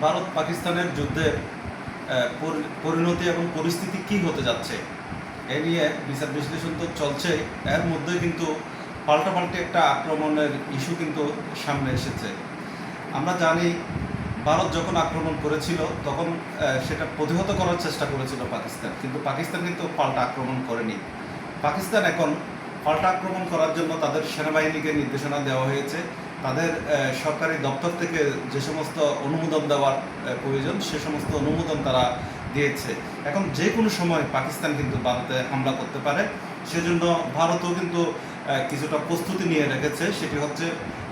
ভারত পাকিস্তানের যুদ্ধে আহ, পরি- পরিণতি এবং পরিস্থিতি কি হতে যাচ্ছে এ নিয়ে বিচার বিশ্লেষণ তো চলছে এর মধ্যে কিন্তু পাল্টাপাল্টি একটা আক্রমণের ইস্যু কিন্তু সামনে এসেছে। আমরা জানি ভারত যখন আক্রমণ করেছিল তখন সেটা প্রতিহত করার চেষ্টা করেছিল পাকিস্তান। কিন্তু পাকিস্তান কিন্তু পাল্টা আক্রমণ করেনি। পাকিস্তান এখন পাল্টা আক্রমণ করার জন্য তাদের সেনাবাহিনীকে নির্দেশনা দেওয়া হয়েছে। তাদের সরকারি দপ্তর থেকে যে সমস্ত অনুমোদন দেওয়ার প্রয়োজন, সে সমস্ত অনুমোদন তারা দিয়েছে। এখন যে কোনো সময় পাকিস্তান কিন্তু ভারতে হামলা করতে পারে। সেজন্য ভারতও কিন্তু কিছুটা প্রস্তুতি নিয়ে রেখেছে। সেটি হচ্ছে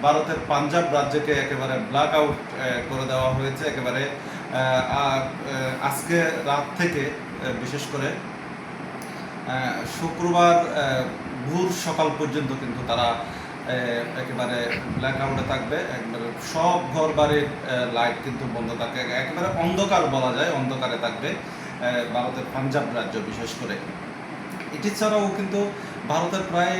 ভারতের পাঞ্জাব রাজ্যকে একেবারে ব্ল্যাক আউট করে দেওয়া হয়েছে। একেবারে আজকে রাত থেকে বিশেষ করে শুক্রবার ভোর সকাল পর্যন্ত কিন্তু তারা একেবারে থাকবে, একবারে সব ঘর বাড়ির লাইট কিন্তু বন্ধ একেবারে অন্ধকার বলা যায়, অন্ধকারে থাকবে ভারতের পাঞ্জাব রাজ্য বিশেষ করে। এটি ছাড়াও কিন্তু ভারতের প্রায়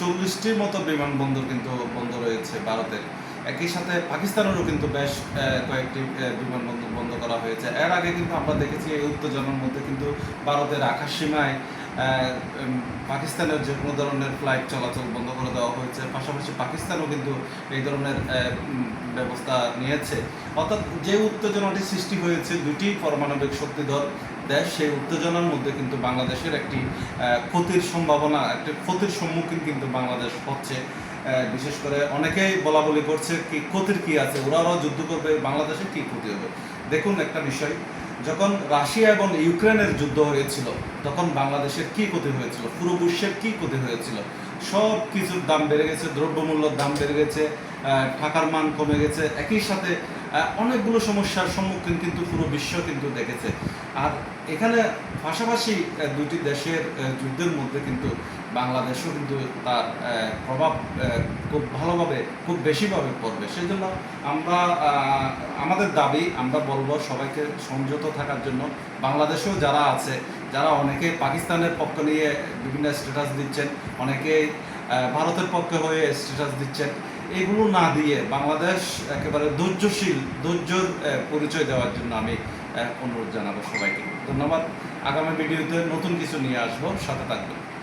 চল্লিশটির মতো বিমানবন্দর কিন্তু বন্ধ রয়েছে ভারতের। একই সাথে পাকিস্তানেরও কিন্তু বেশ কয়েকটি বিমানবন্দর বন্ধ করা হয়েছে। এর আগে কিন্তু আমরা দেখেছি এই উত্তেজনার মধ্যে কিন্তু ভারতের আকাশ সীমায় পাকিস্তানের যে কোনো ধরনের ফ্লাইট চলাচল বন্ধ করে দেওয়া হয়েছে, পাশাপাশি পাকিস্তানও কিন্তু এই ধরনের ব্যবস্থা নিয়েছে। অর্থাৎ যে উত্তেজনাটি সৃষ্টি হয়েছে দুটি পারমাণবিক শক্তিধর দেশ, সেই উত্তেজনার মধ্যে কিন্তু বাংলাদেশের একটি ক্ষতির সম্ভাবনা, একটি ক্ষতির সম্মুখীন কিন্তু বাংলাদেশ হচ্ছে। বিশেষ করে অনেকেই বলা বলি করছে কি, ক্ষতির কি আছে? ওরা ওরা যুদ্ধ করবে, বাংলাদেশের কি ক্ষতি হবে? দেখুন একটা বিষয় যখন রাশিয়া এবং ইউক্রেনের যুদ্ধ হয়েছিল, তখন বাংলাদেশের কি ক্ষতি হয়েছিল? পুরো বিশ্বের কি ক্ষতি হয়েছিল? সব কিছুর দাম বেড়ে গেছে, দ্রব্যমূল্যের দাম বেড়ে গেছে টাকার মান কমে গেছে। একই সাথে অনেকগুলো সমস্যার সম্মুখীন কিন্তু পুরো বিশ্ব কিন্তু দেখেছে। আর এখানে পাশাপাশি দুটি দেশের যুদ্ধের মধ্যে কিন্তু বাংলাদেশও কিন্তু তার প্রভাব খুব ভালোভাবে, খুব বেশিভাবে পড়বে। সেই জন্য আমরা আমাদের দাবি, আমরা বলব সবাইকে সংযত থাকার জন্য। বাংলাদেশেও যারা আছে, যারা অনেকে পাকিস্তানের পক্ষ নিয়ে বিভিন্ন স্ট্যাটাস দিচ্ছেন, অনেকে ভারতের পক্ষে হয়ে স্ট্যাটাস দিচ্ছেন, এগুলো না দিয়ে বাংলাদেশ একেবারে ধৈর্যশীল, ধৈর্যর পরিচয় দেওয়ার জন্য আমি অনুরোধ জানাব সবাইকে। ধন্যবাদ। আগামী ভিডিওতে নতুন কিছু নিয়ে আসব। সাথে থাকবেন।